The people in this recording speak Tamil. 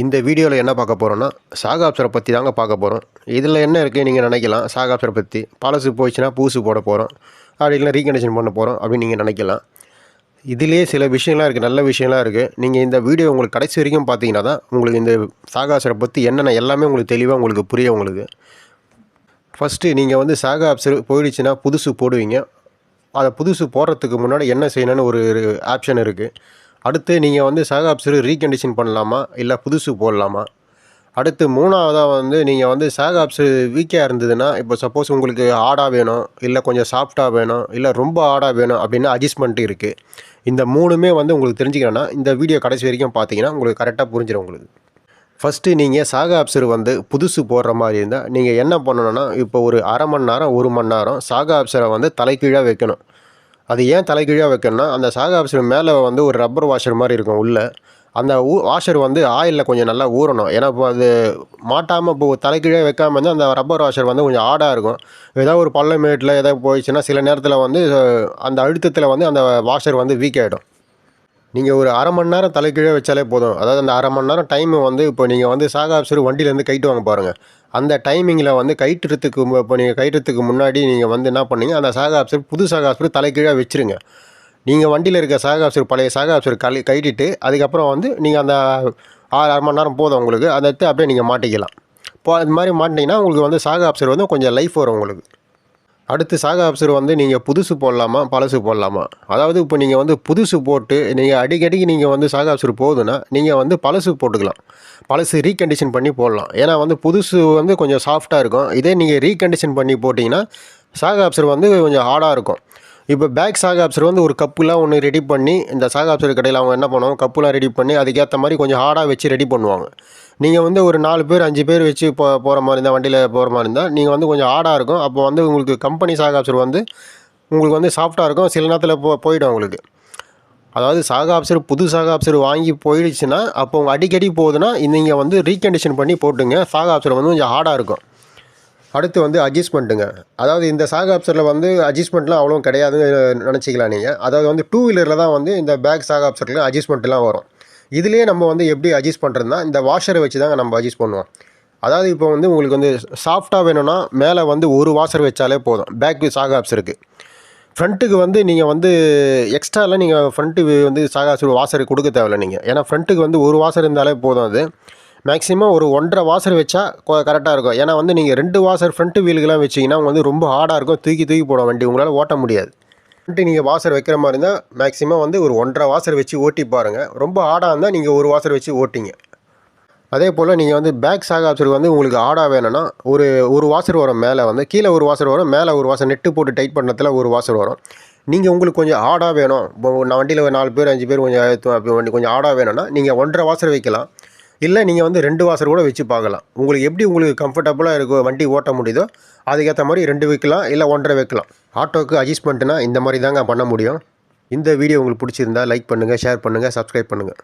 இந்த வீடியோவில் என்ன பார்க்க போகிறோன்னா சாகாப்சரை பற்றி தாங்க பார்க்க போகிறோம் இதில் என்ன இருக்குது நீங்கள் நினைக்கலாம்? சாகாப்சரை பற்றி பாலசு போயிடுச்சுன்னா பூசு போட போகிறோம் அப்படி இல்லை ரீகண்டிஷன் பண்ண போகிறோம் அப்படின்னு நீங்கள் நினைக்கலாம். இதிலே சில விஷயங்கள்லாம் இருக்குது நல்ல விஷயம்லாம் இருக்குது நீங்கள் இந்த வீடியோ உங்களுக்கு கடைசி வரைக்கும் பார்த்தீங்கன்னா தான் உங்களுக்கு இந்த சாகாப்சரை பற்றி என்னென்ன எல்லாமே உங்களுக்கு தெளிவாக உங்களுக்கு புரியும் உங்களுக்கு. ஃபஸ்ட்டு நீங்கள் வந்து சாகாப்சர் போயிடுச்சுன்னா புதுசு போடுவீங்க. அதை புதுசு போடுறதுக்கு முன்னாடி என்ன செய்யணும்னு ஒரு ஆப்ஷன் இருக்குது அடுத்து நீங்கள் வந்து சாகாப்சர் ரீகண்டிஷன் பண்ணலாமா? இல்லை புதுசு போடலாமா? அடுத்து மூணாவதாக வந்து நீங்கள் வந்து சாகாப்ஸு வீக்காக இருந்ததுன்னா இப்போ சப்போஸ் உங்களுக்கு ஆடாக வேணும் இல்லை கொஞ்சம் சாஃப்டாக வேணும் இல்லை ரொம்ப ஆடாக வேணும் அப்படின்னு அட்ஜஸ்ட்மெண்ட் இருக்குது இந்த மூணுமே வந்து உங்களுக்கு தெரிஞ்சுக்கணும்னா இந்த வீடியோ கடைசி வரைக்கும் பார்த்தீங்கன்னா உங்களுக்கு கரெக்டாக புரிஞ்சிடும் உங்களுக்கு. ஃபஸ்ட்டு நீங்கள் சாக அப்சர் வந்து புதுசு போடுற மாதிரி இருந்தால் நீங்கள் என்ன பண்ணணும்னா இப்போ ஒரு அரை மணி நேரம் ஒரு மணி நேரம் சாகா அப்சரை வந்து தலைக்கீழாக வைக்கணும். அது ஏன் தலைகீழாக வைக்கணும்னா அந்த சாகா அப்சர் மேலே வந்து ஒரு ரப்பர் வாஷர் மாதிரி இருக்கும் உள்ளே. அந்த ஊ வாஷர் வந்து ஆயிலில் கொஞ்சம் நல்லா ஊறணும். ஏன்னா இப்போ அது மாட்டாமல் இப்போ தலைக்கீழே வைக்காமல் இருந்தால் அந்த ரப்பர் வாஷர் வந்து கொஞ்சம் ஆடாக இருக்கும். ஏதாவது ஒரு பள்ளம் மேட்டில் ஏதாவது போயிடுச்சுன்னா சில நேரத்தில் வந்து அந்த அழுத்தத்தில் வந்து அந்த வாஷர் வந்து வீக் ஆகிடும் நீங்கள் ஒரு அரை மணி நேரம் தலைக்கீழே வச்சாலே போதும். அதாவது அந்த அரை மணி நேரம் டைமு வந்து இப்போ நீங்கள் வந்து சாகாப்சர் வண்டியிலேருந்து கைட்டு வாங்க பாருங்கள் அந்த டைமிங்கில் வந்து கைட்டுறதுக்கு இப்போ நீங்கள் கைட்டுறதுக்கு முன்னாடி நீங்கள் வந்து என்ன பண்ணீங்க? அந்த சாகாப்சர் புது சாகாப்சர் தலைக்கீழாக வச்சுருங்க. நீங்கள் வண்டியில் இருக்க சாகாப்சர் பழைய சாகாப்சர் கழி கைட்டிட்டு அதுக்கப்புறம் வந்து நீங்கள் அந்த ஆறு அரை மணி நேரம் போதும் உங்களுக்கு. அதை எடுத்து அப்படியே நீங்கள் மாட்டிக்கலாம். இப்போ அது மாதிரி மாட்டினீங்கன்னா உங்களுக்கு வந்து சாகாப்சர் வந்து கொஞ்சம் லைஃப் வரும் உங்களுக்கு. அடுத்து சாகா அப்சர் வந்து நீங்கள் புதுசு போடலாமா பழசு போடலாமா? அதாவது இப்போ நீங்கள் வந்து புதுசு போட்டு நீங்கள் அடிக்கடிக்கு நீங்கள் வந்து சாகா அப்சர் போகுதுன்னா நீங்கள் வந்து பழசு போட்டுக்கலாம். பழசு ரீகண்டிஷன் பண்ணி போடலாம். ஏன்னா வந்து புதுசு வந்து கொஞ்சம் சாஃப்டாக இருக்கும். இதே நீங்கள் ரீகண்டிஷன் பண்ணி போட்டிங்கன்னா சாகா அப்சர் வந்து கொஞ்சம் ஹார்டாக இருக்கும். இப்போ பேக் சாக ஆப்சர் வந்து ஒரு கப்புலாம் ஒன்று ரெடி பண்ணி இந்த சாகா அப்சர் கடையில் அவங்க என்ன பண்ணுவாங்க? கப்புலாம் ரெடி பண்ணி அதுக்கேற்ற மாதிரி கொஞ்சம் ஹார்டாக வச்சு ரெடி பண்ணுவாங்க. நீங்கள் வந்து ஒரு நாலு பேர் அஞ்சு பேர் வச்சு போ போகிற மாதிரி இருந்தால் வண்டியில் போகிற மாதிரி இருந்தால் நீங்கள் வந்து கொஞ்சம் ஹார்டாக இருக்கும். அப்போ வந்து உங்களுக்கு கம்பெனி சாகாப்சர் வந்து உங்களுக்கு வந்து சாஃப்டாக இருக்கும். சில நேரத்தில் போ போயிடும் உங்களுக்கு. அதாவது சாகாப்சர் புது சாகாப்சர் வாங்கி போயிடுச்சுன்னா அப்போ உங்கள் அடிக்கடி போகுதுன்னா நீங்கள் வந்து ரீகண்டிஷன் பண்ணி போட்டுங்க. சாகாப்சர் வந்து கொஞ்சம் ஹார்டாக இருக்கும். அடுத்து வந்து அட்ஜஸ்ட்மெண்ட்டுங்க அதாவது இந்த சாகாப்சரில் வந்து அட்ஜஸ்ட்மெண்ட்லாம் அவ்வளோ கிடையாதுன்னு நினச்சிக்கலாம் நீங்கள் அதாவது வந்து டூ வீலரில் தான் வந்து இந்த பேக் சாகாப்சரில் அட்ஜஸ்ட்மெண்ட்லாம் வரும். இதுலேயே நம்ம வந்து எப்படி அட்ஜஸ்ட் பண்ணுறதுனா இந்த வாஷரை வச்சு தாங்க நம்ம அட்ஜஸ்ட் பண்ணுவோம். அதாவது இப்போ வந்து உங்களுக்கு வந்து சாஃப்டாக வேணும்னா மேலே வந்து ஒரு வாஷர் வச்சாலே போதும். பேக் சாக ஆப்சருக்கு ஃப்ரண்ட்டுக்கு வந்து நீங்கள் வந்து எக்ஸ்ட்ராலாம் நீங்கள் ஃப்ரண்ட்டு வந்து சாகாப்ஸ் வாசர் கொடுக்க தேவையில்ல நீங்கள் ஏன்னா ஃப்ரண்ட்டுக்கு வந்து ஒரு வாசர் இருந்தாலே போதும் அது. மேக்ஸிமம் ஒரு ஒன்றரை வாசர் வச்சா கரெக்டாக இருக்கும். ஏன்னா வந்து நீங்கள் ரெண்டு வாசர் ஃப்ரண்ட்டு வீலுக்கெல்லாம் வச்சிங்கன்னா வந்து ரொம்ப ஹார்டாக இருக்கும். தூக்கி தூக்கி போடும் வண்டி உங்களால் ஓட்ட முடியாது. ஃப்ரண்ட்டு நீங்கள் வாசர் வைக்கிற மாதிரி இருந்தால் மேக்ஸிமம் வந்து ஒரு ஒன்றரை வாசர் வச்சு ஓட்டி பாருங்கள் ரொம்ப ஹார்டாக இருந்தால் நீங்கள் ஒரு வாசர் வச்சு ஓட்டிங்க. அதே போல் நீங்கள் வந்து பேக் சாகாப்சருக்கு வந்து உங்களுக்கு ஆடாக வேணும்னா ஒரு ஒரு வாசர் வரும் மேலே வந்து கீழே ஒரு வாசர் வரும் மேலே ஒரு வாசர் நெட்டு போட்டு டைட் பண்ணத்தில் ஒரு வாசர் வரும் நீங்கள் உங்களுக்கு கொஞ்சம் ஆடாக வேணும். இப்போ நான் வண்டியில் ஒரு நாலு பேர் அஞ்சு பேர் கொஞ்சம் வண்டி கொஞ்சம் ஆடாக வேணும்னா நீங்கள் ஒன்றரை வாசர் வைக்கலாம். இல்லை நீங்கள் வந்து ரெண்டு வாசர் கூட வச்சு பார்க்கலாம். உங்களுக்கு எப்படி உங்களுக்கு கம்ஃபர்டபுளாக இருக்கும் வண்டி ஓட்ட முடியுதோ அதுக்கேற்ற மாதிரி ரெண்டு வைக்கலாம் இல்லை ஒன்றரை வைக்கலாம். ஆட்டோக்கு அட்ஜஸ்ட்மெண்ட்டுனா இந்த மாதிரி தாங்க பண்ண முடியும். இந்த வீடியோ உங்களுக்கு பிடிச்சிருந்தா லைக் பண்ணுங்கள் ஷேர் பண்ணுங்கள் சப்ஸ்கிரைப் பண்ணுங்கள்